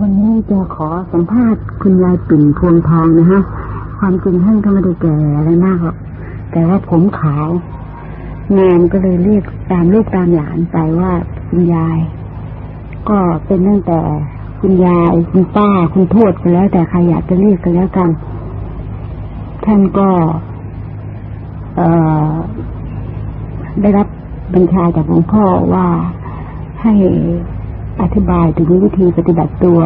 วันนี้จะขอสัมภาษณ์คุณยายปิ่นพวงทองนะฮะ ความจริงท่านก็ไม่ได้แก่อะไรมากหรอก แต่ว่าผมขาวงานก็เลยเรียกตามลูกตามหลานไปว่าคุณยาย ก็เป็นตั้งแต่คุณยายคุณป้าคุณทวดก็แล้ว แต่ใครอยากจะเรียกก็แล้วกัน ท่านก็ เอ่อ ได้รับบัญชาจากหลวงพ่อว่าให้ อธิบายถึงวิธีปฏิบัติตัว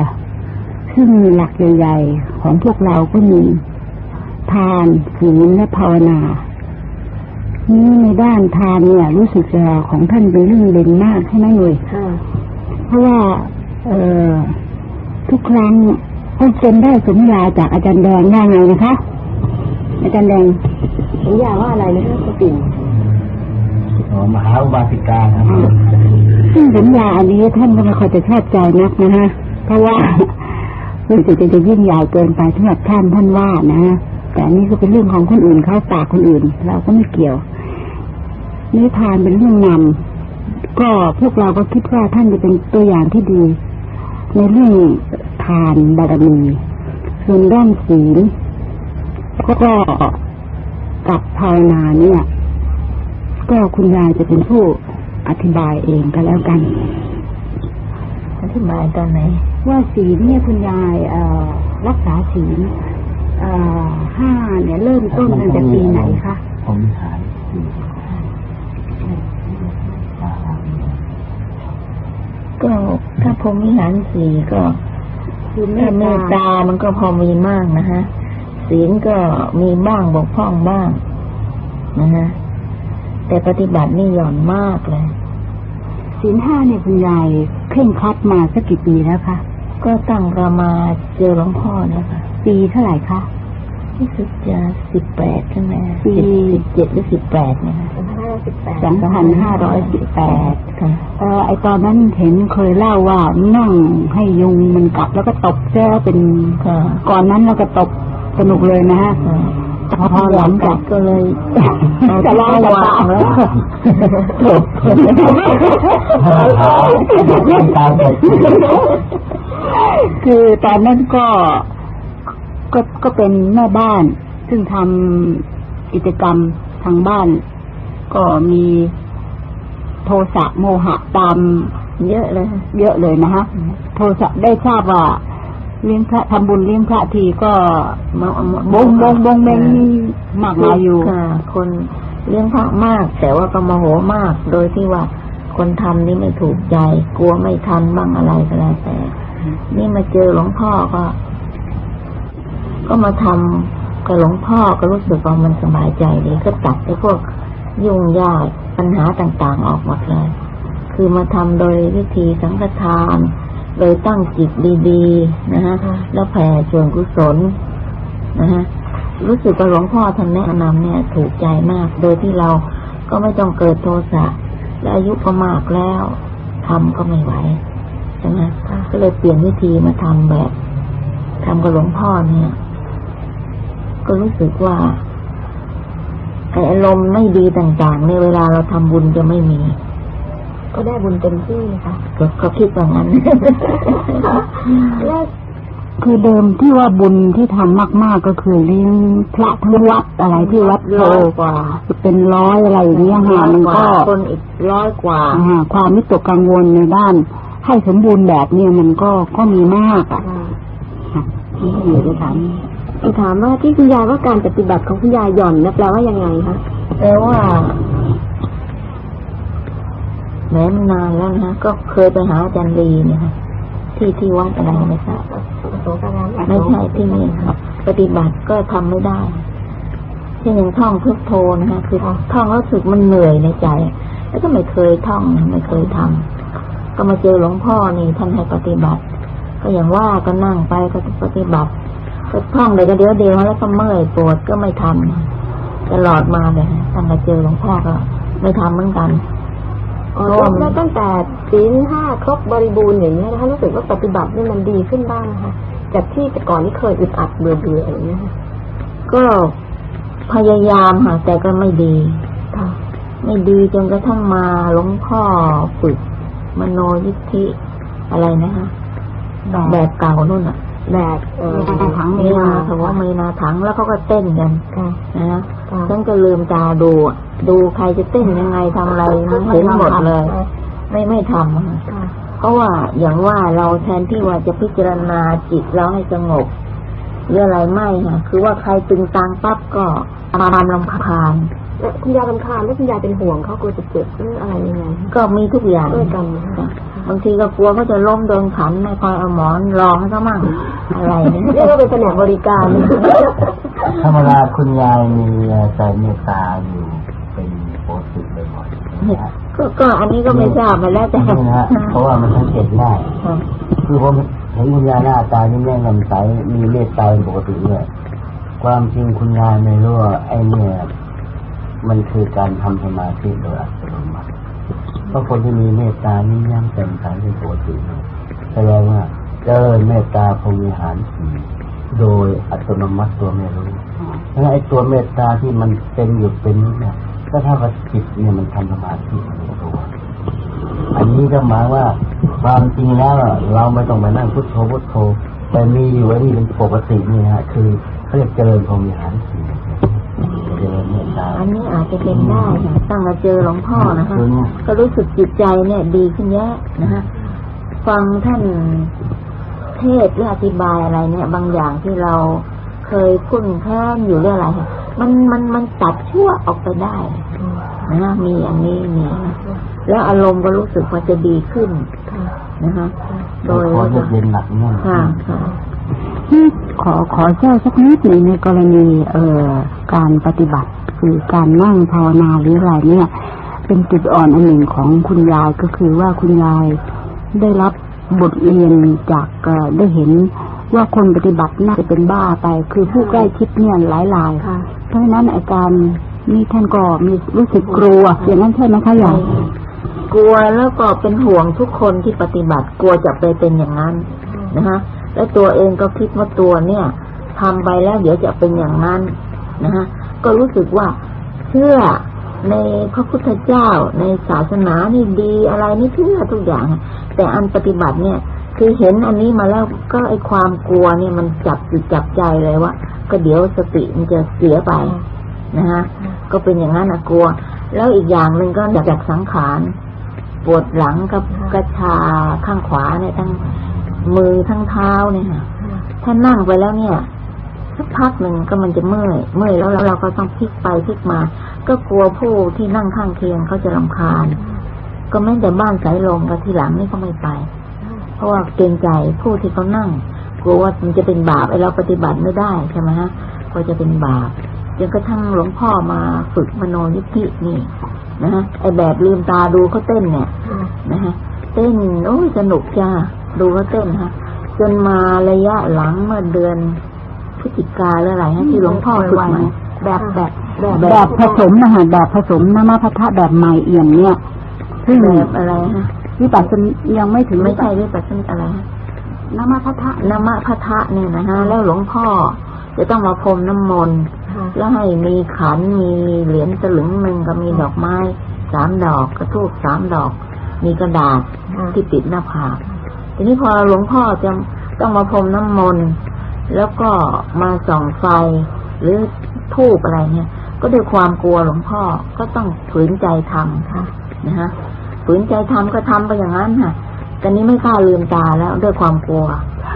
ซึ่งหลักใหญ่ๆของพวกเราก็มี ทานศีลและภาวนานี่ในด้านทานเนี่ย รู้สึกจะของท่านเป็นเรื่องเด่นมากใช่ไหมหนุ่ยเพราะว่า เออทุกครั้งท่านเซ็นได้สัญญาจากอาจารย์แดงว่าไงนะคะ อาจารย์แดงสัญญาว่าอะไรนะคะคุณปิ่นอ๋อมหาอุบาสิกาครับซึ่ง สัญญาอันนี้ท่านก็ไม่ค่อยจะชอบใจนักนะฮะเพราะว่ารู้สึกจะจะยิ่งใหญ่เกินไปสำหรับท่านท่านว่านะฮะแต่นนี้ก็เป็นเรื่องของคนอื่นเขาฝากคนอื่น เราก็ไม่เกี่ยวนิทานเป็นเรื่องนำก็พวกเราก็คิดว่าท่านจะเป็นตัวอย่างที่ดี ในเรื่องทานบารมีส่วนด้านศีลก็กับภาวนาเนี่ย ก็คุณยายจะเป็นผู้ อธิบายเองก็แล้วกัน อธิบายตอนไหน ว่าศีลเนี่ยคุณยายเอ่อรักษาศีลเอ่อห้าเนี่ย เริ่มต้นตั้งแต่ปีไหนคะผมวิหารก็ถ้าพรหมวิหารสี่ก็คือเมถ้าตเมตตาตา มันก็พอมีมากนะฮะศีลก็มีบ้างบกพร่องบ้างนะฮะ แต่ปฏิบัตินี่หย่อนมากเลยศีลห้าเนี่ยคุณยายเคร่งครัดมาสักกี่ปีแล้วคะก็ตั้งประมาเจอหลวงพ่อเนี่ยค่ะปีเท่าไหร่คะรู้สึกจะสิบแปดใช่ไหมปีสิบเจ็ดหรือสิบแปดเนี่ยนะสองพันห้าร้อยสิบแปดค่ะเออไอตอนนั้นเห็นเคยเล่าว่านั่งให้ยุงมันกัดแล้วก็ตบเจ้าเป็นค่ะก่อนนั้นเราก็ตบสนุกเลยนะฮะค่ะ พอหลังจากก็เลยจะเล่าจะวาฟังงแล้วตามเด็กคือตอนนั้นก็ก็ก็เป็นแม่บ้าน ซึ่งทำกิจกรรมทางบ้าน ก็มีโทสะโมหะตามเยอะเลย เยอะเลยนะฮะโทสะได้ทราบว่า เลี้ยงพระทำบุญเลี้ยงพระทีก็มาบงบงบงเมงมีมากมายอยู่ค่ะ คนเลี้ยงพระมาก แต่ว่าก็โมโหมาก โดยที่ว่าคนทำนี่ไม่ถูกใจ กลัวไม่ทันบ้างอะไรก็แล้วแต่ นี่มาเจอหลวงพ่อก็ ก็มาทำกับหลวงพ่อก็รู้สึกว่ามันสบายใจดีก็ตัดไอ้พวกยุ่งยากปัญหาต่างๆออกหมดเลย คือมาทำโดยวิธีสังฆทาน โดยตั้งจิตดีๆนะฮะแล้วแผ่ส่วนกุศลนะฮะรู้สึกว่าหลวงพ่อท่านแนะนำเนี่ยถูกใจมาก โดยที่เราก็ไม่ต้องเกิดโทสะและอายุก็มากแล้วทำก็ไม่ไหวใช่ไหมก็เลยเปลี่ยนวิธีมาทำแบบทำกับหลวงพ่อเนี่ย ก็รู้สึกว่าไอ้อารมณ์ไม่ดีต่างๆเนี่ยเวลาเราทำบุญจะไม่มี ก็ได้บุญเต็มที่ค่ะก็ก็คิดว่างั้นแล้วคือเดิมที่ว่าบุญที่ทำมาก ๆ ก็คือเลี้ยงพระทั้งวัดอะไรที่วัดโพร้อยกว่าเป็นร้อยอะไรอย่างเงี้ยค่ะมันก็คนอีกร้อยกว่าอ่าความวิตกกังวลในด้าน ให้สมบูรณ์แบบเนี่ยมันก็ก็มีมากอะค่ะนี่อยู่ด้วยกันถามว่าที่คุณยายว่าการปฏิบัติของคุณยายหย่อนนะแปลว่ายังไงคะแปลว่า แม้มันนานแล้วนะก็เคยไปหาอาจารย์ลีเนี่ยค่ะที่ที่วัดอะไรไม่ทราบไม่ใช่ที่นี่ครับปฏิบัติก็ทำไม่ได้ที่ยังท่องพุทโธนะคะคือท่องแล้วรู้สึกมันเหนื่อยในใจ แล้วก็ไม่เคยท่องไม่เคยทำก็มาเจอหลวงพ่อนี่ท่านให้ปฏิบัติ ก็อย่างว่าก็นั่งไปก็ปฏิบัติก็ท่องเลยก็เดี๋ยวเดียวแล้วก็เมื่อยปวดก็ไม่ทำตลอดมาเลยตั้งแต่เจอหลวงพ่อก็ไม่ทำเหมือนกัน อ๋อร่วมแล้วตั้งแต่ศีลห้าครบบริบูรณ์อย่างนี้ยนะคะรู้สึกว่าปฏิบัตินี่มันดีขึ้นบ้างนะคะจากที่แต่ก่อนที่เคยอึดอัดเบื่อเบื่อๆอย่างเงี้ยค่ะก็พยายามค่ะแต่ก็ไม่ดีไม่ดีจนกระทั่งมาหลวงพ่อฝึกมโนยิทธิอะไรนะคะแบบเก่านู่นอะแบบเอ่อมีนาถังมีนาถงมีนาถังแล้วเขาก็เต้นกันค่ะนะค่ะฉันก็ลืมตาดูอะ ดูใครจะเต้นยังไงทำอะไรมันเห็นหมดเลย ไม่ไม่ทำอะค่ะเพราะว่าอย่างว่าเราแทนที่ว่าจะพิจารณาจิตเราให้สงบหรืออะไรไม่ค่ะคือว่าใครตึงตังปั๊บก็มารำลำคาญแล้วคุณยายรำคาญแล้วคุณยายเป็นห่วงเขากลัวจะเจ็บหรืออะไรยังไงก็มีทุกอย่างด้วยกันจ้ะบางทีก็กลัวเขาจะล้มโดนขันไม่คอยเอาหมอนรองให้เขามั่งอะไรเนี่ยเรียกว่าเป็นแผนกบริการธรรมดาคุณยายมีใจเมตตาอยู่เป็นปกติบ่อยๆนะฮะ ก็ก็อันนี้ก็ไม่ทราบมาแล้วแต่นี่นะฮะเพราะว่ามันสังเกตง่ายค่ะคือผมเห็นคุณยายหน้าตานี่แม่งลำใสมีเมตตาเป็นปกติด้วยความจริงคุณยายไม่รู้ว่าไอ้เนี่ยมันคือการทำสมาธิโดยอัตโนมัติเพราะคนที่มีเมตตานี่ย่ำเต็มใสเป็นปกติเนี่ยแสดงว่าเจริญเมตตาพรหมิหารสี่โดยอัตโนมัติตัวไม่รู้แล้วไอ้ตัวเมตตาที่มันเป็นอยู่เป็นนี่เนี่ย ก็เท่ากับจิตเนี่ยมันทำสมาธิในตัวอันนี้ก็หมายว่าความจริงแล้วอะเราไม่ต้องไปนั่งพุทโธพุทโธแต่มีอยู่ไอ้นี่เป็นปกตินี่ฮะคือเขาเรียกเจริญพรหมิหารสี่เจริญเมตตาอันนี้อาจจะเป็นได้ค่ะตั้งมาเจอหลวงพ่อนะคะคือก็รู้สึกจิตใจเนี่ย ดีขึ้นเยอะนะฮะฟังท่านเทศน์หรืออธิบายอะไรเนี่ย บางอย่างที่เราเคยคุ้นแค้นอยู่เรื่องอะไรค่ะ มันมันมันตัดชั่วออกไปได้นะฮะมีอันนี้มีนะแล้วอารมณ์ก็รู้สึกว่าจะดีขึ้นนะคะโดโดยยขอเย็นหนักเนี่ยค่ะค่ะขอขอแทรกสักนิดหนึ่งในกรณีเอ่อการปฏิบัติคือการนั่งภาวนาหรืออะไรเนี่ย เป็นจุดอ่อนอันหนึ่งของคุณยายก็คือว่าคุณยายได้รับบทเรียนจากเอ่อได้เห็นว่าคนปฏิบัติน่าจะเป็นบ้าไป คือผู้ใกล้ชิดเนี่ยหลายรายค่ะ เพราะนั้นอาการนี่ท่านก็มีรู้สึกกลัว อย่างนั้นใช่ไหมคะยายกลัวแล้วก็เป็นห่วงทุกคนที่ปฏิบัติกลัวจะไปเป็นอย่างนั้นนะฮะแล้วตัวเองก็คิดว่าตัวเนี่ยทำไปแล้วเดี๋ยวจะเป็นอย่างนั้นนะฮะก็รู้สึกว่าเชื่อในพระพุทธเจ้าในศาสนานี่ดีอะไรนี่เชื่อทุกอย่าง แต่อันปฏิบัติเนี่ย คือเห็นอันนี้มาแล้วก็ไอความกลัวเนี่ยมันจับจิตจับใจเลยว่าก็เดี๋ยวสติมันจะเสียไปนะฮะก็เป็นอย่างนั้นนะกลัว แล้วอีกอย่างหนึ่งก็อยากจากสังขารปวดหลังกับกระชาข้างขวาเนี่ยทั้งมือทั้งเท้าเนี่ยค่ะถ้านั่งไปแล้วเนี่ยสักพักหนึ่งก็มันจะเมื่อยเมื่อยแล้วเราก็ต้องพลิกไปพลิกมา ก็กลัวผู้ที่นั่งข้างเคียงเขาจะรำคาญ ก็แม้แต่บ้านสายลมกับที่หลังนี่ก็ไม่ไป เพราะว่าเกรงใจผู้ที่เขานั่งกลัวว่ามันจะเป็นบาปไอ้เราปฏิบัติไม่ได้ใช่ไหมฮะก็จะเป็นบาปจนกระทั่งหลวงพ่อมาฝึกมโนยิทธินี่นะฮะไอแบบลืมตาดูเขาเต้นเนี่ยนะฮะเต้นโอ้ยสนุกจ้าดูเขาเต้นฮะ จนมาระยะหลังเมื่อเดือนพฤศจิกาหรืออะไรฮะที่หลวงพ่อฝึกมาแบบแบบแบบแบบผสมนะคะแบบผสมน้ำมาพัทธะแบบใหม่เอี่ยมเนี่ยซึ่งแบบอะไรฮะ วิปัสสนายังไม่ถึงไม่ใช่วิปัสสนาอะไรฮะน้ำมาพัทธะนามะพะทะเนี่ยนะฮะแล้วหลวงพ่อจะต้องมาพรมน้ำมนต์แล้วให้มีขันมีเหรียญสลึงหนึ่งก็มีดอกไม้สามดอกกระทูบสามดอก มีกระดาษที่ติดหน้าผากทีนี้พอหลวงพ่อจะต้องมาพรมน้ำมนต์แล้วก็มาส่องไฟหรือทูบอะไรเนี่ย ก็ด้วยความกลัวหลวงพ่อก็ต้องฝืนใจทำค่ะนะฮะ ฝืนใจทำก็ทำไปอย่างนั้นค่ะตอนนี้ไม่กล้าลืมตาแล้วด้วยความกลัว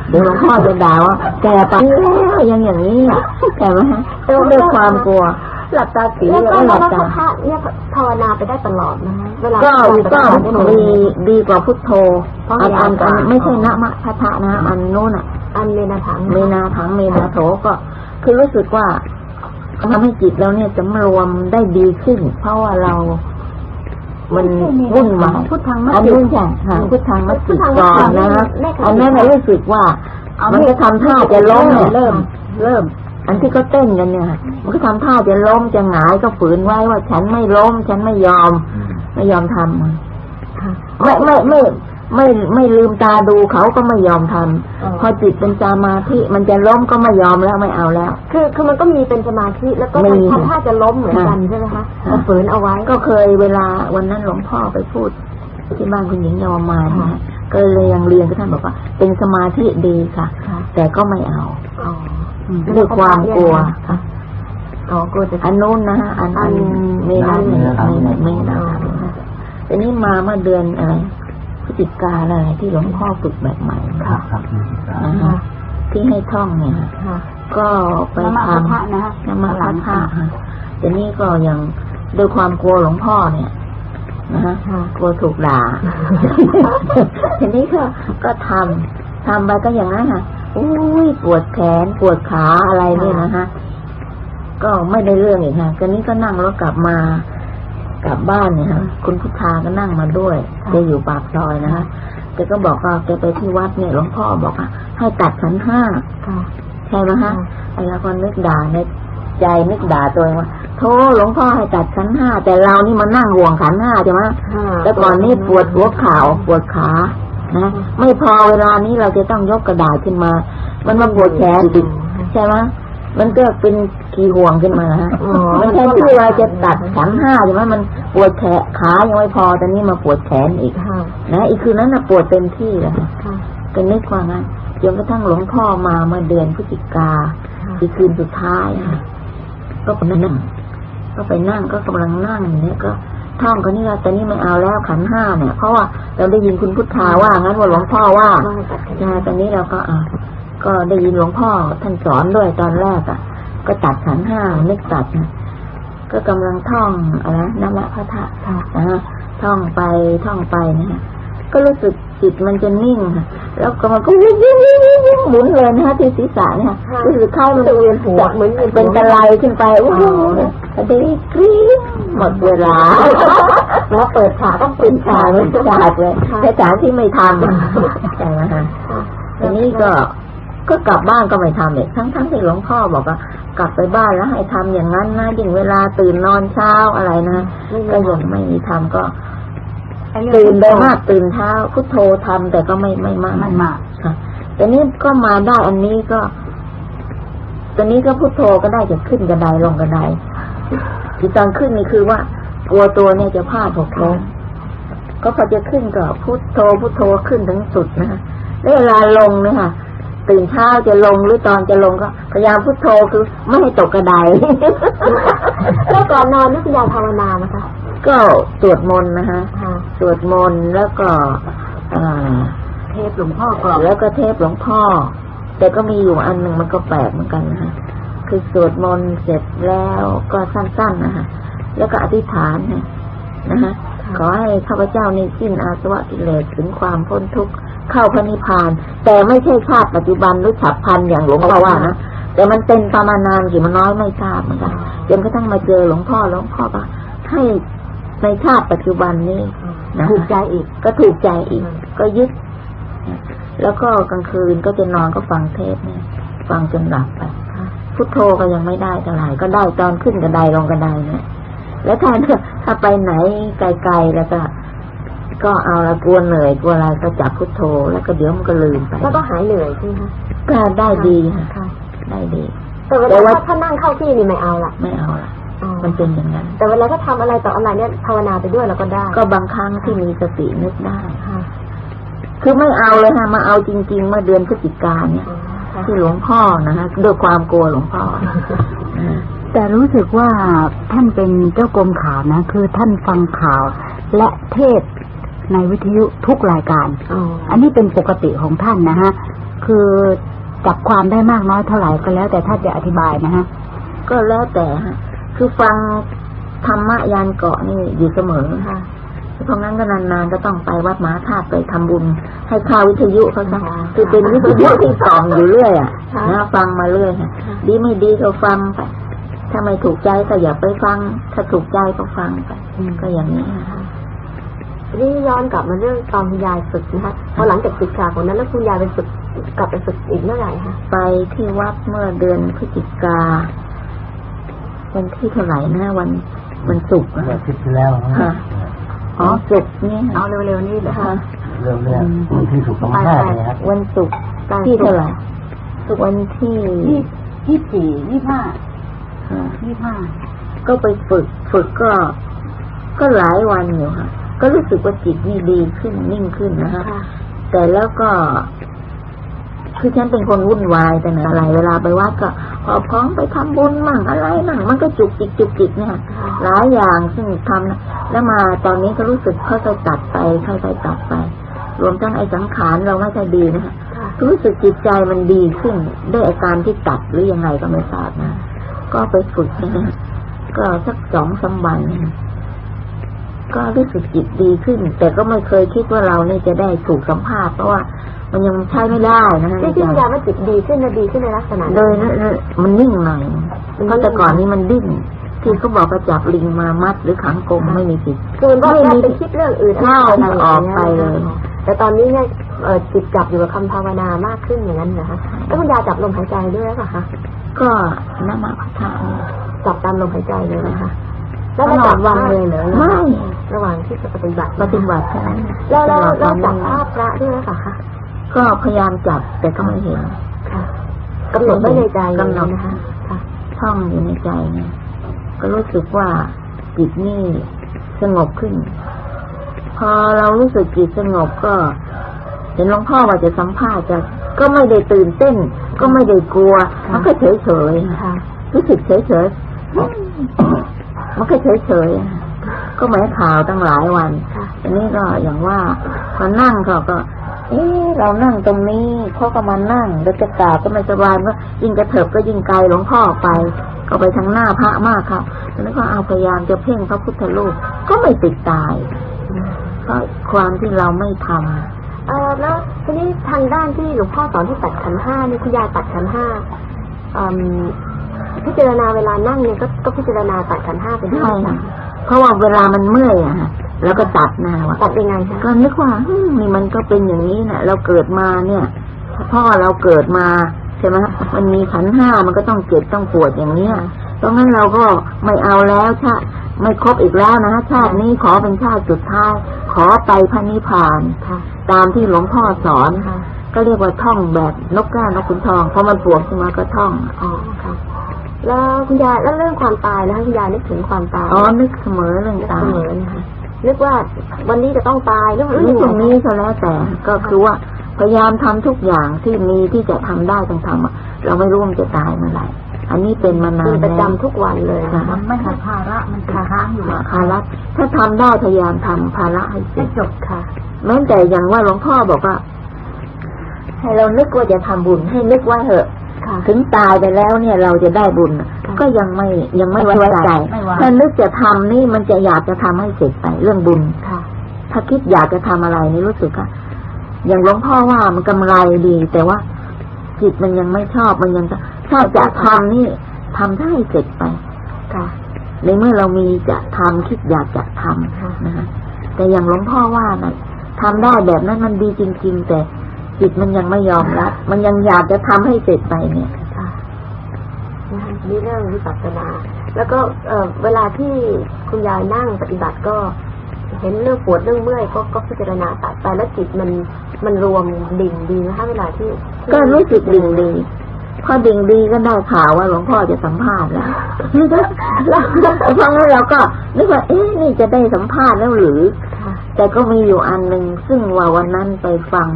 เดี๋ยวหลวงพ่อจะด่าว่าแกไปแล้วยังอย่างนี้อะแกไหมฮะด้วยความกลัว หลับตาสีแล้วแล้วก็ก็หเราลับก็ตาพระเนี่ยภาวนาไปได้ตลอดนะคะเวลาก็เราปฏิก็บัติได้หมดดีดีกว่าพุทโธเพราะอันอันยาวกว่าอันไม่ใช่นะมะพะทะนะอันโน้นอะ อันเมนาถังเมนาถังเมนาโถก็คือรู้สึกว่าทำให้จิตเราเนี่ยจะรวมได้ดีขึ้น เพราะว่าเรา มันวุ่นวายพุทธังมัอัจนจินี้ใช่ค่ะพุทธังมัจจิก่อนนะครับอันนั้นน่ะรู้สึกว่า มันก็ทำท่าจะล้มเนี่ยเริ่ม เริ่ม อันที่เขาเต้นกันเนี่ย มันก็ทำท่าจะล้มจะหงายก็ฝืนไว้ว่า ฉันไม่ล้ม ฉันไม่ยอม ไม่ยอมทำไม่ไม่ไม่ ไม่ไม่ลืมตาดูเขาก็ไม่ยอมทำพอจิตเป็นสมาธิมันจะล้มก็ไม่ยอมแล้วไม่เอาแล้ว คือคือมันก็มีเป็นสมาธิแล้วก็มีทำท่าจะล้มเหมือนกันใช่ไหมคะแต่ฝืนเอาไว้ ก็เคยเวลาวันนั้นหลวงพ่อไปพูดที่บ้านคุณหญิงเยาวมานนะฮะก็เลยยังเรียนก็ท่านบอกว่า เป็นสมาธิดีค่ะค่ะแต่ก็ไม่เอาอ๋อด้วยความกลัวค่ะอ๋อกลัวจะอันนู้นนะฮะอันอันเมนาอันเมนาเมนาเมนาอ๋อแต่นี่มาเมื่อเดือนอะไร พฤศจิกาอะไรที่หลวงพ่อฝึกแบบใหม่ครับครับมีสิบสามนะฮะที่ให้ท่องเนี่ยฮะค่ะก็ไปนมัสทำพระนะฮะนมาพัทะค่ะแต่นี่ก็ยังด้วยความกลัวหลวงพ่อเนี่ยนะฮะค่ะกลัวถูกด่าทีนี้ก็ก็ทำทำไปก็อย่างนั้นค่ะอุ้ยปวดแขนปวดขาอะไรเนี่ยนะฮะก็ไม่ได้เรื่องอีกค่ะก็นี้ก็นั่งรถกลับมา กลับบ้านเนี่ยฮะคุณพุทธาก็นั่งมาด้วยแกอยู่ปากซอยนะฮะแกก็บอกว่าแกไปที่วัดเนี่ยหลวงพ่อบอกว่าให้ตัดขันห้าค่ะใช่ไหมฮะไอ้เราก็นึกด่าในใจนึกด่าตัวเองว่าโธ่หลวงพ่อให้ตัดขันห้าแต่เรานี่มานั่งห่วงขันห้าใช่ไหมค่ะแต่ก่อนนี่ปวดหัวเข่าปวดขานะไม่พอเวลานี้เราจะต้องยกกระดาษขึ้นมา มันมาปวดแขนอีกใช่ไหม มันก็เป็นขีห่วงขึ้นมาฮะอ๋อมันแทนที่เราจะตัดขันห้าใช่ไหมมันปวดแขนขายังไม่พอแต่นี่มาปวดแขนอีกค่ะนะอีกคืนนั้นน่ะปวดเต็มที่เลยค่ะค่ะก็นึกว่างั้นจนกระทั่งหลวงพ่อมาเมื่อเดือนพฤศจิกาค่ะอีกคืนสุดท้ายค่ะก็ไปนั่งก็ไปนั่งก็กำลังนั่งอยู่เนี่ยก็ท่องกันนี่แหละแต่นี่ไม่เอาแล้วขันห้าเนี่ยเพราะว่าเราได้ยินคุณพุทธาว่างั้นว่าหลวงพ่อว่าว่าให้ตัดขันใช่ตอนนี้เราก็อะ ก็ได้ยินหลวงพ่อท่านสอนด้วยตอนแรกอะ ก็ตัดขันห้านึกตัดนะก็กำลังท่องอะไรนะนวะพระธาตุค่ะนะฮะท่องไปท่องไปนะฮะก็รู้สึกจิตมันจะนิ่งค่ะแล้วก็มันก็วิ่งวิ่งวิ่งวิ่งวิ่งหมุนเลยนะฮะที่ศีรษะเนี่ยค่ะรู้สึกเข้ามันจะเวียนหัวเหมือนเป็นตะไลขึ้นไปโอ้โหกระเดยกรี๊ดหมดเวลาแล้วเปิดฉากต้องปิดฉาฉากกเลเลยยฉากเลยแต่ฉากที่ไม่ทำใช่ไหมฮะทีนี้ก็ ก็กลับบ้านก็ไม่ทำเลยทั้งทั้งๆที่หลวงพ่อบอกว่ากลับไปบ้านแล้วให้ทำอย่างนั้นนะยิ่งเวลาตื่นนอนเช้าอะไรนะก็ยังไม่มีทำก็ตื่นไปมากตื่นเช้าพุทโธทำแต่ก็ไม่ไม่มากไม่มากค่ะแต่นี้ก็มาได้อันนี้ก็ตอนนี้ก็พุทโธก็ได้จะขึ้นกระไดลงกระไดที่ตอนขึ้นนี่คือว่ากลัวตัวเนี่ยจะพลาดหกล้มก็พอจะขึ้นก็พุทโธพุทโธขึ้นถึงสุดนะคะแล้วเวลาลงเนี่ยค่ะ ตื่นเช้าจะลงหรือตอนจะลงก็พยายามพุทโธคือไม่ให้ตกกระไดแล้วก่อนนอนนี่คุณยายภาวนาไหมคะก็สวดมนต์นะคะค่ะสวดมนต์แล้วก็อ่าเทพหลวงพ่อกรอบแล้วก็เทพหลวงพ่อ แต่ก็มีอยู่อันหนึ่งมันก็แปลกเหมือนกันนะคะคือสวดมนต์เสร็จแล้วก็สั้นๆนะคะแล้วก็อธิษฐานเนี่ยนะคะขอให้ข้าพเจ้านี้สิ้นอาสวะกิเลสถึงความพ้นทุกข์ เข้าพระนิพพาน แต่ไม่ใช่ชาติปัจจุบันหรือฉับพลันอย่างหลวงพ่อว่านะแต่มันเป็นประมาณนานกี่มันน้อยไม่ทราบเหมือนกันจนกระทั่งมาเจอหลวงพ่อหลวงพ่อก็ให้ในชาติปัจจุบันนี้นะคะถูกใจอีก ก็ถูกใจอีก ก็ยึด แล้วก็กลางคืนก็จะนอนก็ฟังเทปเนี่ยฟังจนหลับไปพุทโธก็ยังไม่ได้เท่าไหร่ก็ได้ตอนขึ้นกระไดลงกระไดเนี่ยแล้วถ้าถ้าไปไหนไกลๆแล้วก็ ก็เอาละกลัวเหนื่อยกลัวอะไรก็จับพุทโธ แล้วก็เดี๋ยวมันก็ลืมไปแล้วก็หายเหนื่อยใช่ไหมคะก็ได้ดีค่ะค่ะได้ดีแต่เวแต่ลาว่าถ้านั่งเข้าที่นี่ไม่เอาละไม่เอาละอ๋อมันเป็นอย่างนั้น แต่เวลาถ้าทำอะไรต่ออะไรเนี่ยภาวนาไปด้วยเราก็ได้ ก็บางครั้งที่มีสตินึกได้ค่ะคือไม่เอาเลยค่ะมาเอาจริง ๆ เมื่อเดือนพฤศจิกาเนี่ยอ๋อค่ะที่หลวงพ่อนะฮะด้วยความกลัวหลวงพ่อนะแต่รู้สึกว่าท่านเป็นเจ้ากรมข่าวนะ คือท่านฟังข่าวและเทศน์ ในวิทยุทุกรายการอ๋ออันนี้เป็นปกติของท่านนะฮะ คือจับความได้มากน้อยเท่าไหร่ก็แล้ว แต่ท่านจะอธิบายนะฮะ ก็แล้วแต่ฮะ คือฟังธรรมะยานเกาะนี่อยู่เสมอค่ะเพราะงั้นก็นานๆก็ต้องไปวัดมหาธาตุไปทำบุญ ให้ข่าววิทยุเขาซะค่ะคือเป็นวิทยุที่กล่อมอยู่เรื่อยอะค่ะนะฟังมาเรื่อยค่ะค่ะดีไม่ดีก็ฟังไปถ้าไม่ถูกใจก็อย่าไปฟัง ถ้าถูกใจก็ฟังไปก็อย่างนี้นะคะ นี่ย้อนกลับมาเรื่องตอนคุณยายฝึกนะคะพอหลังจากศึกษาคนนั้นแล้วคุณยายไปฝึกกลับไปฝึกอีกเมื่อไหร่คะไปที่วัดเมื่อเดือนพฤศจิกาวันที่เท่าไหร่นะวันวันศุกร์อะเมื่ออาทิตย์ที่แล้วนะค่ะอ๋อศุกร์นี่เอาค่ะเร็วๆนี่เหรอค่ะเรื่องเรื่องที่ถูกต้องห้าเลยครับวันศุกร์ที่เท่าไหร่วันที่ยี่ยี่สี่ยี่ห้าค่ะยี่ห้าก็ไปฝึกฝึกก็ ก็หลายวันอยู่ค่ะ ก็รู้สึกว่าจิตนี่ดีขึ้นนิ่งขึ้นนะคะค่ะแต่แล้วก็คือฉันเป็นคนวุ่นวายแต่ไหนอะไร เวลาไปวัดก็ขอพร้อมไปทำบุญมั่งอะไรมั่งมันก็จุกจิกจุกจิกเนี่ยหลายอย่างซึ่งทำนะแล้วมาตอนนี้ก็รู้สึกค่อยๆตัดไปค่อยๆตัดไป รวมทั้งไอ้สังขารเราไม่ใช่ดีนะคะค่ะรู้สึกจิตใจมันดีขึ้นด้วยอาการที่ตัดหรือยังไงก็ไม่ทราบนะก็ไปฝึกนะก็สักสองสามวันนะ ก็รู้สึกจิตดีขึ้น แต่ก็ไม่เคยคิดว่าเรานี่จะได้ถูกสัมภาษณ์เพราะว่ามันยังใช้ไม่ได้นะฮะที่ที่คุณยายว่าจิตดีขึ้นนะดีขึ้นในลักษณะไหนโดยนะมันนิ่งหน่อยเพราะแต่ก่อนนี้มันดิ้นที่เขาบอกว่าจับลิงมามัดหรือขังกรงไม่มีจิตคือมันว่าแค่ไปคิดเรื่องอื่นใช่อะไรออกไปเลยแต่ตอนนี้เนี่ยเอ่อจิตจับอยู่กับคำภาวนามากขึ้นอย่างนั้นนะคะแล้วคุณยายจับลมหายใจด้วยหรือเปล่าคะก็น้ำมาพัฒนาจับตามลมหายใจเลยนะคะตลอดวันเลยเหรอไม่ ระหว่างที่ปฏิบัติปฏิบัติแค่นั้นแล้วเราตลอดเราวันจับภาพพระด้วยหรือเปล่าคะก็พยายามจับแต่ก็ไม่เห็นค่ะกำหนดไว้ในใจเลยกำหนดนะคะค่ะท่องอยู่ในใจไงก็รู้สึกว่าจิตนี่สงบขึ้น พอเรารู้สึกจิตสงบก็เห็นหลวงพ่อว่าจะสัมภาษณ์จะก็ไม่ได้ตื่นเต้น ก็ไม่ได้กลัว มันก็เฉยเฉยๆค่ะรู้สึกเฉยเฉยๆมันก็เฉยเฉยๆ ก็เหมือนข่าวตั้งหลายวันค่ะอันนี้ก็อย่างว่าพอนั่งเขาก็ เอ๊ะเรานั่งตรงนี้เขาก็มานั่งแล้วจะกราบก็ไม่สบายก็ยิ่งกระเถิบก็ยิ่งไกลหลวงพ่อไป ก็ไปทางหน้าพระมากครับแล้วก็เอาพยายามจะเพ่งพระพุทธรูปก็ไม่ติดตายเพราะความที่เราไม่ทำเออแล้วทีนี้ทางด้านที่หลวงพ่อสอนที่ตัดขันธ์ห้านี่คุณยายตัดขันธ์ห้าอืมพิจารณาเวลานั่งเนี่ยก็ก็พิจารณาตัดขันธ์ห้าไปด้วยใช่ค่ะ เพราะว่าเวลามันเมื่อยอะฮะแล้วก็ตัดหน้าว่าตัดยังไงคะก็นึกว่าอืมนี่มันก็เป็นอย่างนี้นะเราเกิดมาเนี่ยพ่อเราเกิดมาใช่ไหมมันมีขันธ์ห้ามันก็ต้องเจ็บต้องปวดอย่างเนี้ยเพราะงั้นเราก็ไม่เอาแล้วชาไม่ครบอีกแล้วนะชาตินี้ขอเป็นชาติสุดท้ายขอไปพระนิพพานค่ะตามที่หลวงพ่อสอนค่ะก็เรียกว่าท่องแบบนกแก้วนกขุนทองพอมันปวดขึ้นมาก็ท่องอ๋อค่ะ แล้วคุณยายแล้วเรื่องความตายนะคะคุณยายนึกถึงความตายอ๋อนึกเสมอเรื่องนึกตาเสยมอนะคะนึกว่าวันนี้จะต้องตายหรือว่านี่ตรงนี้ก็แล้วแต่ก็คือว่าพยายามทำทุกอย่างที่มีที่จะทำได้ต้องทำอะเราไม่รู้มันจะตายเมื่อไหร่อันนี้เป็นมานาเป็นนประแล้วจำทุกวันเลยนะคะไม่ให้ภาระมันติดค้างอยู่อะภาระถ้าทำได้พยายามทำภาระให้เสร็จจบค่ะ แม้แต่อย่างว่าหลวงพ่อบอกว่าให้เรานึกว่าจะทำบุญให้นึกว่าเหอะค่ะ ถึงตายไปแล้วเนี่ยเราจะได้บุญค่ะก็ยังไม่ยังไม่ไว้ใจไม่ไว้ถ้านึกจะทำนี่มันจะอยากจะทำให้เสร็จไปเรื่องบุญค่ะถ้าคิดอยากจะทำอะไรนี่รู้สึกอะอย่างหลวงพ่อว่ามันกำไรดี แต่ว่าจิตมันยังไม่ชอบมันยังชอบจะทำนี่ทำให้เสร็จไปค่ะในเมื่อเรามีจะทำคิดอยากจะทำค่ะนะฮะแต่อย่างหลวงพ่อว่านะทำได้แบบนั้นมันดีจริง ๆ แต่ จิตมันยังไม่ยอมรับ มันยังอยากจะทำให้เสร็จไปเนี่ยค่ะนะคะนี่เรื่องวิปัสสนา แล้วก็เอ่อเวลาที่คุณยายนั่งปฏิบัติก็ เห็นเรื่องปวดเรื่องเมื่อยก็ก็พิจารณาตัดไปแล้วจิตมันมันรวมดิ่งดีนะคะเวลาที่ที่ก็รู้สึกดิ่งดีพอดิ่งดีก็ได้ข่าวว่าหลวงพ่อจะสัมภาษณ์แล้วเพราะงั้นเราก็นึกว่าเอ๊ะนี่จะได้สัมภาษณ์แล้วหรือค่ะแต่ก็มีอยู่อันหนึ่งซึ่งว่าวันนั้นไปฟัง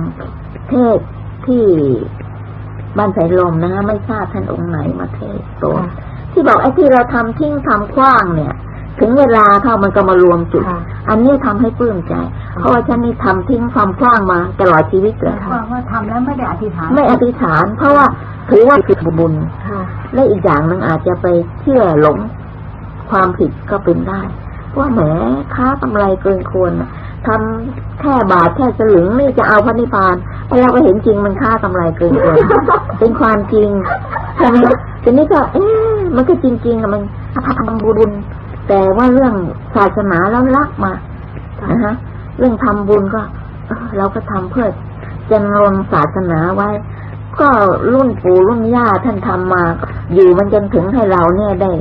เทศน์ที่บ้านสายลมนะฮะไม่ทราบท่านองค์ไหนมาเทศน์โตนค่ะที่บอกไอ้ที่เราทำทิ้งทำขว้างเนี่ย ถึงเวลาเข้ามันก็มารวมจุดค่ะอันนี้ทำให้ปลื้มใจ เพราะว่าฉันนี่ทำทิ้งความขว้างมาตลอดชีวิตเลยว่าว่าทำแล้วไม่ได้อธิษฐาน ไม่อธิษฐาน เพราะว่าถือว่าผิดบุญค่ะและอีกอย่างหนึ่งอาจจะไปเชื่อหลงความผิดก็เป็นได้ว่าแหมค้ากำไรเกินควรน่ะ ทำแค่บาทแค่สลึงนี่จะเอาพระนิพพานแต่เราก็เห็นจริงมันค่ากำไรเกินควรเป็นความจริงใช่ไหมทีนี้ก็เอ๊ะมันก็จริงๆอะมันทำบุญ แต่ว่าเรื่องศาสนาแล้วรักมานะฮะเรื่องทำบุญก็เราก็ทำเพื่อจะรนศาสนาไว้ ก็รุ่นปู่รุ่นย่าท่านทำมา อยู่มันจนถึงให้เราเนี่ยได้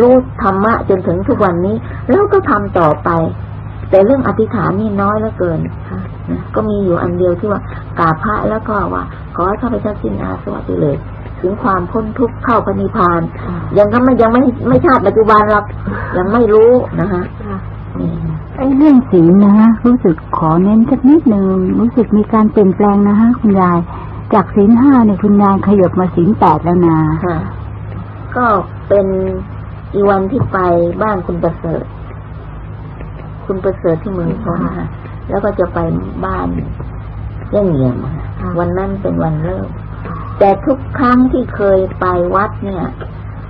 รู้ธรรมะจนถึงทุกวันนี้ แล้วก็ทำต่อไป แต่เรื่องอธิษฐานนี่น้อยเหลือเกินค่ะนะก็มีอยู่อันเดียวที่ว่ากราบพระแล้วก็ว่า ขอให้ข้าพเจ้าสิ้นอาสวะไปเลย ถึงความพ้นทุกข์เข้าพระนิพพาน ยังก็ไม่ยังไม่ไม่ชาติปัจจุบันหรอกยังไม่รู้นะฮะค่ะนี่ไอ้เรื่องศีลนะฮะรู้สึกขอเน้นสักนิดหนึ่งรู้สึกมีการเปลี่ยนแปลงนะฮะคุณยาย จากศีลห้าเนี่ยคุณยายขยับมาศีลแปดแล้วนะค่ะก็เป็นอีวันที่ไปบ้านคุณประเสริฐ คุณประเสริฐที่เมืองชนนะคะแล้วก็จะไปบ้านเย่งเงียมค่ะค่ะวันนั้นเป็นวันเริ่มแต่ทุกครั้งที่เคยไปวัดเนี่ย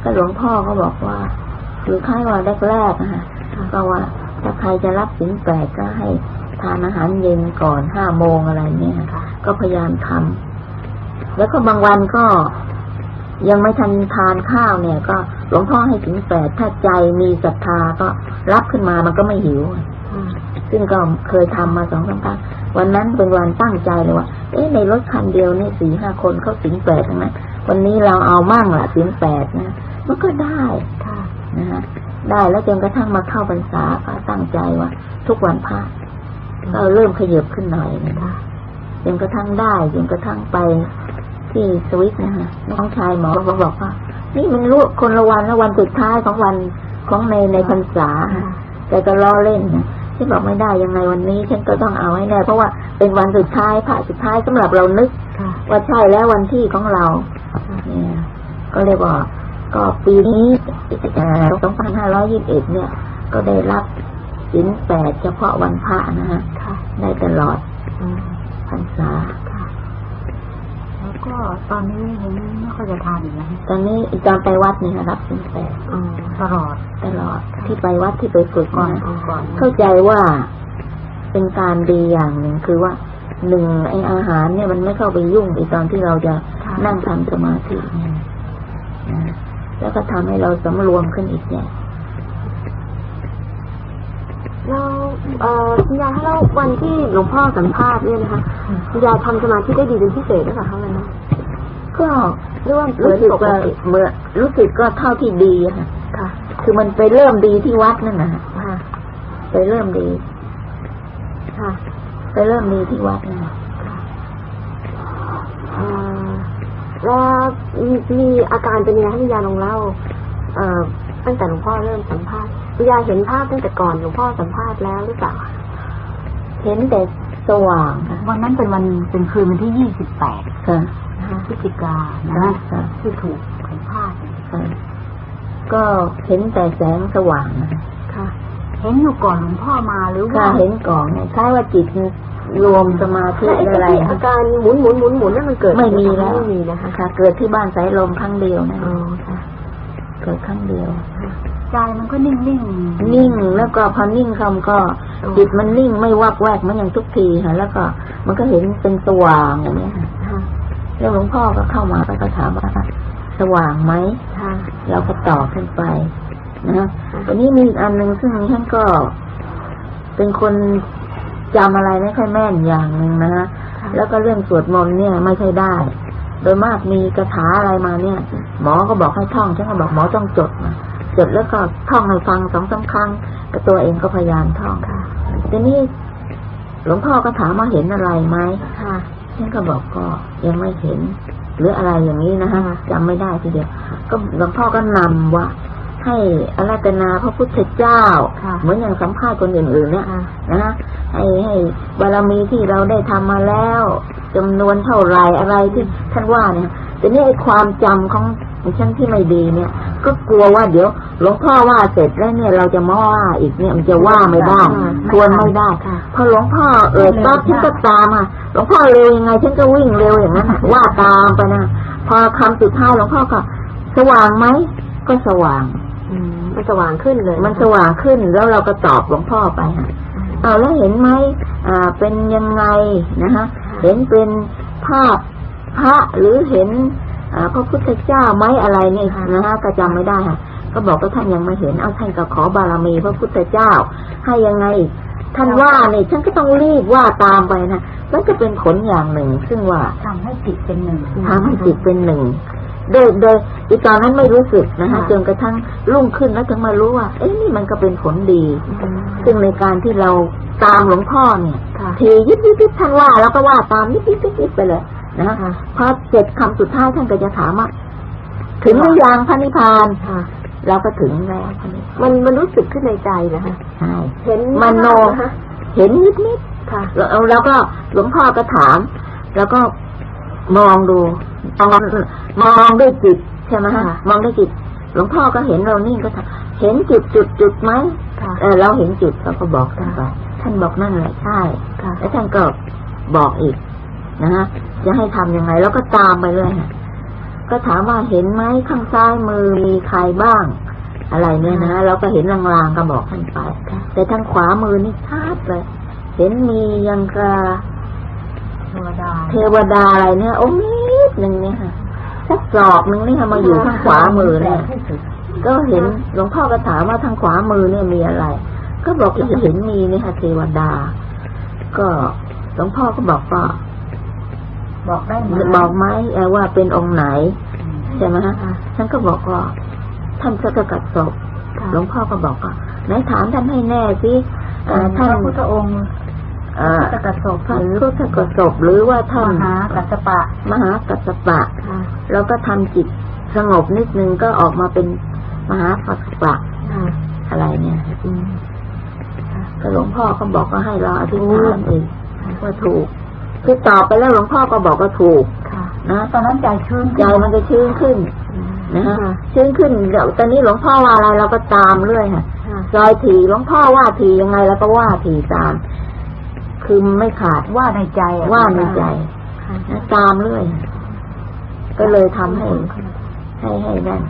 ก็หลวงพ่อก็บอกว่าคือค่ายวันแรกๆนะคะก็ว่าถ้าใครจะรับสินแปดก็ให้ทานอาหารเย็นก่อนห้าโมงอะไรเนี่ยก็พยายามทำแล้วก็บางวันก็ ยังไม่ทันทานข้าวเนี่ย ก็หลวงพ่อให้ถึงแปดถ้าใจมีศรัทธาก็รับขึ้นมามันก็ไม่หิวซึ่งก็เคยทำมาสองสามครั้งวันนั้นเป็นวันตั้งใจเลยว่าเอ๊ะในรถคันเดียวนี่สี่ห้าคนเขาสิงแปดทั้งนั้นวันนี้เราเอามั่งละสิงแปดนะมันก็ได้ค่ะนะฮะได้แล้วจนกระทั่งมาเข้าพรรษาก็ตั้งใจว่า ทุกวันพระก็เริ่มขยับขึ้นหน่อยนะคะจนกระทั่งได้จนกระทั่งไป ที่สวิตนะฮะน้องชายหมอก็บอกว่า นี่มันรู้คนละวันแล้ววันสุดท้ายของวันของในในพรรษาฮะแต่ก็ล้อเล่นนะที่บอกไม่ได้ยังไงวันนี้ ฉันก็ต้องเอาให้ได้เพราะว่าเป็นวันสุดท้ายพระสุดท้ายสำหรับเรานึกค่ะว่าใช่แล้ววันที่ของเราเนี่ยก็เลยบอกก็ปีนี้สองพันห้าร้อยยี่สิบเอ็ดเนี่ย ก็ได้รับสินแปดเฉพาะวันพระนะฮะค่ะได้ตลอดอืมพรรษาค่ะ แล้วก็ตอนนี้เห็นไม่ค่อยจะทานอีกแล้วตอนนี้ตอนไปวัดเนี่ยรับสินแปดอ๋อตลอดตลอดที่ไปวัดที่ไปฝึกก่อนนะก่อนเข้าใจว่าเป็นการดีอย่างหนึ่งคือว่าหนึ่งไออาหารเนี่ยมันไม่เข้าไปยุ่งในตอนที่เราจะค่ะนั่งทำสมาธิเนี่ยนะแล้วก็ทำให้เราสำรวมขึ้นอีกเนี่ย แล้วเอ่อคุณยายถ้าเราวันที่หลวงพ่อสัมภาษณ์เนี่ยนะคะคุณยายทำสมาธิได้ดีเป็นพิเศษหรือเปล่าคะวันนั้นก็หรือว่ารู้สึกปกว่าติเมื่อรู้สึกก็เท่าที่ดีอะค่ะค่ะ คือมันไปเริ่มดีที่วัดนั่นนะค่ะ ไปเริ่มดี ค่ะ ไปเริ่มดีที่วัดนั่นน่ะเอ่อแล้วมีมีอาการเป็นยังไงให้คุณยายลองเล่า เอ่อตั้งแต่หลวงพ่อเริ่มสัมภาษณ์ คุณยายเห็นภาพตั้งแต่ก่อนหลวงพ่อสัมภาษณ์แล้วหรือเปล่า เห็นแต่สว่างค่ะวันนั้นเป็นวันเป็นคืนวันที่ยี่สิบแปดค่ะพฤศจิกานะค่ะที่ถูกสัมภาษณ์ค่ะก็เห็นแต่แสงสว่างนะค่ะเห็นอยู่ก่อนหลวงพ่อมาหรือค่ะว่าเห็นก่อนเนี่ยคล้ายว่าจิตรวมสมาธิแล้วไอ้อะไรที่อาการหมุนหมุนหมุนหมุนนั่นมันเกิดไม่มีแล้วไม่มีนะคะค่ะเกิดที่บ้านสายลมครั้งเดียวนะอ๋อค่ะเกิดครั้งเดียว ใจมันก็นิ่งนิ่งๆนิ่งแล้วก็พอนิ่งคำก็จิตมันนิ่งไม่วักแวกเหมันอย่างทุกทีค่ะแล้วก็มันก็เห็นเป็นสว่างอย่างเนี้ยค่ะค่ะแล้วหลวงพ่อก็เข้ามาไปก็ถามว่าสว่างไหมค่ะเราก็ต่อขึ้นไปนะวันนี้มีอีกอันหนึ่งซึ่งท่านก็ เป็นคนจำอะไรไม่ค่อยแม่นอย่างหนึ่งนะฮะค่ะแล้วก็เรื่องสวดมนต์เนี่ยไม่ใช่ได้ โดยมากมีคาถาอะไรมาเนี่ย หมอก็บอกให้ท่องฉันก็บอกหมอต้องจดมา จดแล้วก็ท่องให้ฟังสองสามครั้งแต่ตัวเองก็พยายามท่องค่ะทีนี้หลวงพ่อก็ถามว่าเห็นอะไรไหมค่ะฉันก็บอกก็ยังไม่เห็น หรืออะไรอย่างนี้นะฮะจำไม่ได้ทีเดียวก็หลวงพ่อก็นำว่าให้อาราธนาพระพุทธเจ้าค่ะเหมือนอย่างสัมภาษณ์คนอื่นๆเนี่ยค่ะนะฮะให้ให้บารมีที่เราได้ทำมาแล้วจำนวนเท่าไหรอะไรที่ท่านว่าเนี่ยแต่นี่ไอ้ความจำของ ฉันที่ไม่ดีเนี่ย ก็กลัวว่าเดี๋ยวหลวงพ่อว่าเสร็จแล้วเนี่ยเราจะมาว่าอีกเนี่ยมันจะว่าไม่ได้อ่าทวนไม่ได้ค่ะพอหลวงพ่อเอ่ยปั๊บฉันก็ตามอะหลวงพ่อเร็วยังไงฉันก็วิ่งเร็วอย่างนั้นน่ะว่าตามไปนะพอคำสุดท้ายหลวงพ่อก็สว่างไหมก็สว่างอืมมันสว่างขึ้นเลย มันสว่างขึ้นแล้วเราก็ตอบหลวงพ่อไปฮะเอาแล้วเห็นไหมอ่าเป็นยังไงนะฮะเห็นเป็นภาพพระหรือเห็นอ่า พระพุทธเจ้าไหมอะไรนี่นะฮะก็จำไม่ได้ค่ะ ก็บอกว่าท่านยังไม่เห็น เอาท่านก็ขอบารมีพระพุทธเจ้า ให้ยังไงอีกท่านว่าเนี่ยฉันก็ต้องรีบว่าตามไปนะแล้วจะเป็นผลอย่างหนึ่ง ซึ่งว่าทำให้จิตเป็นหนึ่งทำให้จิตเป็นหนึ่งโดยโดยอีตอนนั้นไม่รู้สึกนะคะจนกระทั่งรุ่งขึ้นแล้วถึงมารู้ว่า เอ๊ะนี่มันก็เป็นผลดีอืมซึ่งในการที่เราตามหลวงพ่อเนี่ยค่ะทียิบยิบยิบท่านว่าเราก็ว่าตามยิบยิบยิบยิบไปเลย นะค่ะพอเสร็จคำสุดท้ายท่านก็จะถามว่าถึงหรือยังพระนิพพานค่ะเราก็ถึงแล้วคนนี้มันมันรู้สึกขึ้นในใจนะคะใช่เห็นมโนนะคะเห็นนิดนิดค่ะๆแล้วแล้วก็หลวงพ่อก็ถาม แล้วก็มองดูมองมองด้วยจิตใช่ไหมฮะค่ะมองด้วยจิต หลวงพ่อก็เห็นเรานิ่งก็ถามเห็นจุดจุดจุดไหมค่ะเออเราเห็นจุดเราก็บอกท่านไปท่านบอกนั่นแหละใช่ค่ะแล้วท่านก็บอกอีก นะฮะจะให้ทำยังไง แล้วก็ตามไปเลยฮะก็ถามว่าเห็นไหมข้างซ้ายมือมีใครบ้าง อะไรเนี่ยนะเราก็เห็นลางๆก็บอกท่านไปแต่ทางขวามือนี่ชัดเลย เห็นมียังกะเทวดาเทวดาอะไรเนี่ยโอ้นิดหนึ่งเนี่ยค่ะสักศอกหนึ่งนี่ค่ะมาอยู่ทางขวามือเนี่ยก็เห็นหลวงพ่อก็ถามว่าทางขวามือเนี่ยมีอะไร ก็บอกเห็นมีนี่ค่ะเทวดา ก็หลวงพ่อก็บอกว่า บอกได้ไหมบอกไหมเอ่อว่าเป็นองค์ไหนใช่ไหมฮะค่ะท่านก็บอกว่าท่านสกัดศพค่ะหลวงพ่อก็บอกว่าไหนถามท่านให้แน่สิเอ่อท่าท่านนพุทธองค์เอ่อพระกัสสปพระพุทธกศพหรือว่าท่านมหากัสสปะ มหากัสสปะค่ะแล้วก็ทำจิตสงบนิดนึงก็ออกมาเป็นมหากัสสปะค่ะอะไรเนี่ยอืมก็หลวงพ่อก็บอกว่าให้เราอธิษฐานเองว่าถูก คือตอบไปแล้วหลวงพ่อก็บอกว่าถูกค่ะนะตอนนั้นใจชื้นใจมันจะชื้นขึ้นนะฮะชื้นขึ้นเดี๋ยวตอนนี้หลวงพ่อว่าอะไรเราก็ตามเรื่อยค่ะค่ะซอยถีหลวงพ่อว่าถียังไงเราก็ว่าถีตาม คือไม่ขาดว่าในใจอะว่าในใจค่ะนะตามเรื่อยก็เลยทำให้ให้ให้นั่น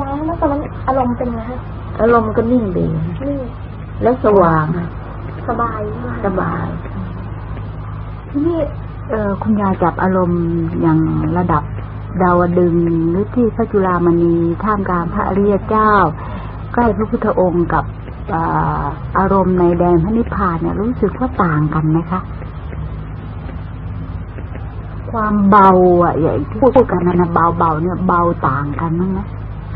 ย้ายแล้วตอนนั้นอารมณ์เป็นไงฮะอารมณ์ก็นิ่งดีนี่แล้วสว่างอะสบายมากสบาย ทีนี้เออคุณยายจับอารมณ์อย่างระดับดาวดึงส์หรือที่พระจุลามณีท่ามกลางพระอริยเจ้า ใกล้พระพุทธองค์กับอ่าอารมณ์ในแดนพระนิพพานเนี่ยรู้สึกว่าต่างกันไหมคะ ความเบาอะอย่างที่พูดกันนะนะเบาเบาๆเนี่ยเบาต่างกันมั้งไหม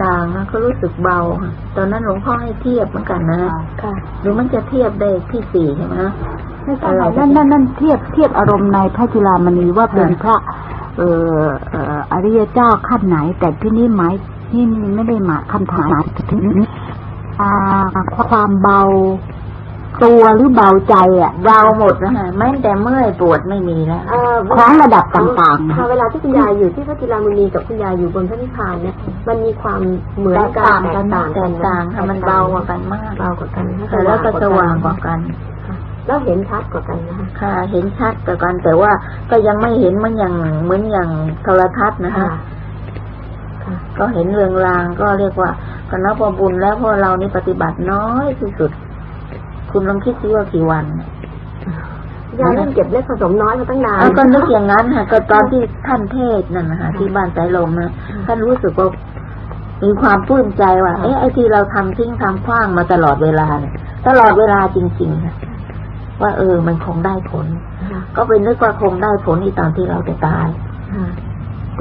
ต่างนะก็รู้สึกเบาค่ะตอนนั้นหลวงพ่อให้เทียบเหมือนกันนะค่ะหรือมันจะเทียบได้ที่สี่ใช่ไหม ไม่ใช่นั่นนั่นนั่นเทียบเทียบอารมณ์ในพระจุลามณีว่าเป็นพระเอ่อเอ่ออริยเจ้าขั้นไหน แต่ที่นี่หมายที่นี่ไม่ได้หมายคำถามถึงอ่าความเบาตัวหรือเบาใจอะเบาหมดนะฮะแม้แต่เมื่อยปวดไม่มีแล้วเอ่อของระดับต่างๆนะค่ะเวลาที่คุณยายอยู่ที่พระจิรามุนีกับคุณยายอยู่บนพระนิพพานเนี่ยมันมีความเหมือนแตกันกต่างกันแตนะกแตต่างกกันต่างค่ะมันเบากว่ากันมากเบากว่ากันนะแต่แล้วก็สว่างกว่ากัน แล้วเห็นชัดกว่ากันนะคะค่ะ เห็นชัดกว่ากันแต่ว่าก็ยังไม่เห็นเหมันอย่างเหมือนอย่างโทรทัศน์นะคะค่ะก็เห็นเรืองรางก็เรียกว่าก็นับว่าบุญแล้วเพราะเรานี่ปฏิบัติน้อยที่สุด คุณลองคิดซิว่ากี่วันยายเริ่มเก็บเล็กผสมน้อยมาตั้งนานเอาก็นึกอย่างนั้นค่ะก็ตอนที่ท่านเทศน์นั่นนะคะที่บ้านสายลมนะท่านรู้สึกว่ามีความปลื้มใจว่าเอ๊ะไอ้ที่เราทำทิ้งทำขว้างมาตลอดเวลาเนี่ยตลอดเวลาจริงๆค่ะ ว่าเออมันคงได้ผลค่ะก็เป็นนึกว่าคงได้ผลอีตอนที่เราจะตายค่ะ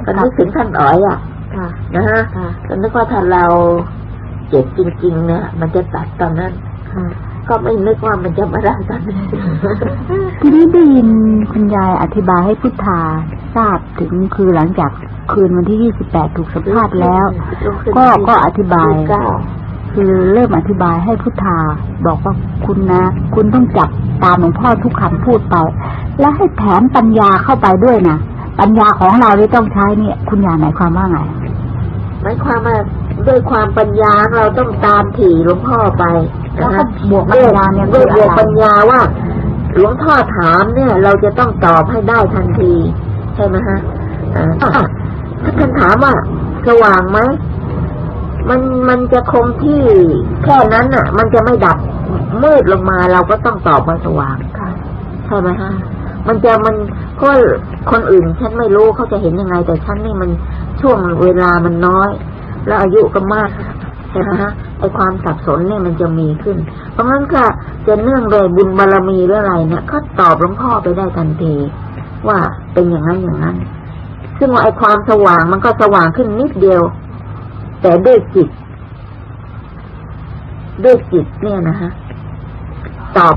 ก็นึกถึงท่านอ๋อยอะค่ะนะฮะค่ะก็นึกว่าถ้าเราเจ็บจริง ๆ เนี่ยมันจะตัดตอนนั้นค่ะก็ไม่นึกว่ามันจะมาได้ตอนนี้ทีนี้ได้ยินคุณยายอธิบายให้พุทธาทราบถึงคือหลังจากคืนวันที่28ถูกสัมภาษณ์แล้ว ก็ก็อธิบายเก้า คือเริ่มอธิบายให้พุทธา บอกว่าคุณนะ คุณต้องจับตามหลวงพ่อทุกคำพูดไป และให้แถมปัญญาเข้าไปด้วยนะปัญญาของเราที่ต้องใช้เนี่ย คุณยายหมายความว่าไงหมายความว่าด้วยความปัญญาเราต้องตามถี่หลวงพ่อไปแล้วนะก็คะบวกปัญญาเนี่ยด้วยคืบอวกอะไรปัญญาว่าหลวงพ่อถามเนี่ย เราจะต้องตอบให้ได้ทันที ใช่ไหมฮะอ่าถ้าท่านถามว่าสว่างไหม มันมันจะคงที่แค่นั้นน่ะ มันจะไม่ดับมืดลงมาเราก็ต้องตอบว่าสว่างค่ะใช่ไหมฮะมันจะมันเพราะคนอื่นฉันไม่รู้เขาจะเห็นยังไง แต่ฉันนี่มันช่วงเวลามันน้อย แล้วอายุก็มากใช่ไหมฮะไอความสับสนเนี่ยมันจะมีขึ้น เพราะงั้นก็จะเนื่องโดยบุญบารมีหรืออะไรเนี่ยก็ตอบหลวงพ่อไปได้ทันที ว่าเป็นอย่างนั้นอย่างนั้น ซึ่งว่าไอความสว่างมันก็สว่างขึ้นนิดเดียว แต่ด้วยจิต ด้วยจิตเนี่ยนะฮะตอบ